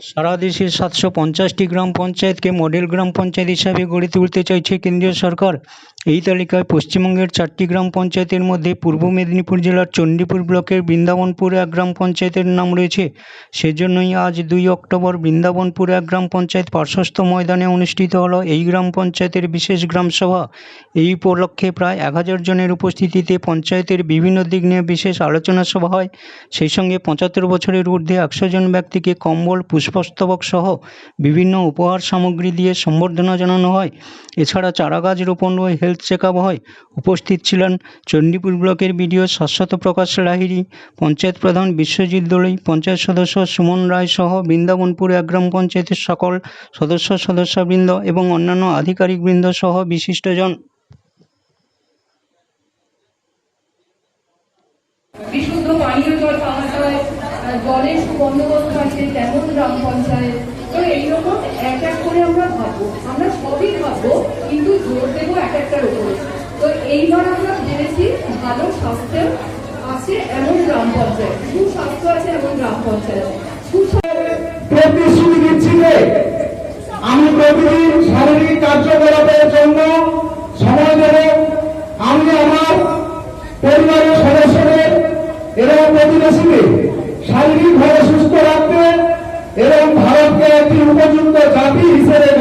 সারা দেশে সাতশো পঞ্চাশটি গ্রাম পঞ্চায়েতকে মডেল গ্রাম পঞ্চায়েত হিসাবে গড়ে তুলতে চাইছে কেন্দ্রীয় সরকার। এই তালিকায় পশ্চিমবঙ্গের চারটি গ্রাম পঞ্চায়েতের মধ্যে পূর্ব মেদিনীপুর জেলার চণ্ডীপুর ব্লকের বৃন্দাবনপুর এক গ্রাম পঞ্চায়েতের নাম রয়েছে। সেজন্যই আজ দুই অক্টোবর বৃন্দাবনপুর এক গ্রাম পঞ্চায়েত পার্শ্বস্থ ময়দানে অনুষ্ঠিত হলো এই গ্রাম পঞ্চায়েতের বিশেষ গ্রাম সভা। এই উপলক্ষে প্রায় এক হাজার জনের উপস্থিতিতে পঞ্চায়েতের বিভিন্ন দিক নিয়ে বিশেষ আলোচনা সভা হয়। সেই সঙ্গে পঁচাত্তর বছরের ঊর্ধ্বে একশো জন ব্যক্তিকে কম্বল, পুষ্পস্তবক সহ বিভিন্ন উপহার সামগ্রী দিয়ে সম্বর্ধনা জানানো হয়। এছাড়া চারাগাছ রোপণ ও হেলথ চেক আপ হয়। উপস্থিত ছিলেন চণ্ডীপুর ব্লকের বিডিও শাশ্বত প্রকাশ লাহিড়ি, পঞ্চায়েত প্রধান বিশ্বজিৎ দোলই, পঞ্চায়েত সদস্য সুমন রায় সহ বৃন্দাবনপুর এক গ্রাম পঞ্চায়েতের সকল সদস্য, সদস্যবৃন্দ এবং অন্যান্য আধিকারিকবৃন্দ সহ বিশিষ্টজন বিশুদ্ধ পানীয় জল পাওয়া যায় জলের আছে তেমন গ্রাম পঞ্চায়েত। তো এইরকম এক এক করে আমরা ভাববো, আমরা সবই ভাববো কিন্তু জোর দেবো এক একটার উপরে। তো এইবার আমরা ভেবেছি ভালো স্বাস্থ্য আছে এমন গ্রাম পঞ্চায়েত। সুস্বাস্থ্য আছে এমন গ্রাম পঞ্চায়েত। প্রতিশ্রুতি দিচ্ছি আমি প্রতিদিন শারীরিক কার্যকলাপের জন্য সময় দেব। আমি আমার পরিবারের সদস্যদের এবং প্রতিবেশীকে শারীরিকভাবে সুস্থ রাখতে এবং ভারতকে একটি উপযুক্ত জায়গা